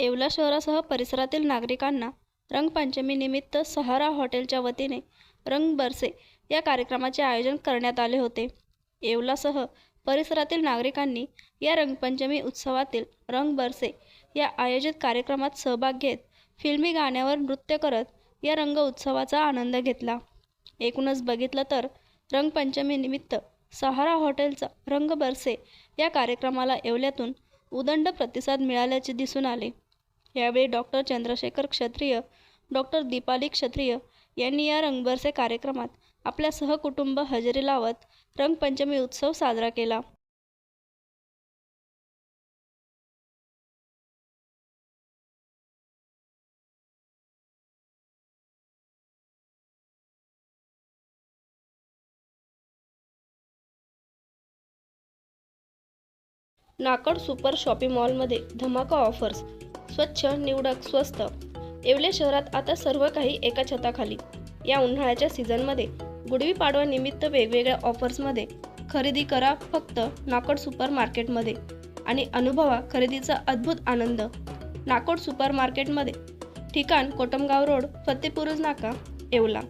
येवला शहरासह परिसरातील नागरिकांना रंगपंचमीनिमित्त सहारा हॉटेलच्या वतीने रंग बरसे या कार्यक्रमाचे आयोजन करण्यात आले होते. येवलासह परिसरातील नागरिकांनी या रंगपंचमी उत्सवातील रंग बरसे या आयोजित कार्यक्रमात सहभाग घेत फिल्मी गाण्यावर नृत्य करत या रंग उत्सवाचा आनंद घेतला. एकूणच बघितलं तर रंगपंचमीनिमित्त सहारा हॉटेलचा रंग बरसे या कार्यक्रमाला येवल्यातून उदंड प्रतिसाद मिळाल्याचे दिसून आले. यावेळी डॉक्टर चंद्रशेखर क्षत्रिय डॉक्टर दीपाली क्षत्रिय यांनी या रंगबरसे कार्यक्रमात आपल्या सहकुटुंब हजेरी लावत रंगपंचमी उत्सव साजरा केला. नाकड सुपर शॉपिंग मॉलमध्ये धमाका ऑफर्स स्वच्छ निवडक स्वस्त येवले शहरात आता सर्व काही एका छताखाली. या उन्हाळ्याच्या सीझनमध्ये गुढीपाडव्यानिमित्त वेगवेगळ्या ऑफर्समध्ये खरेदी करा फक्त नाकड सुपर मार्केटमध्ये आणि अनुभवा खरेदीचा अद्भुत आनंद. नाकोड सुपर मार्केटमध्ये ठिकाण कोटमगाव रोड फतेपुरुज नाका येवला.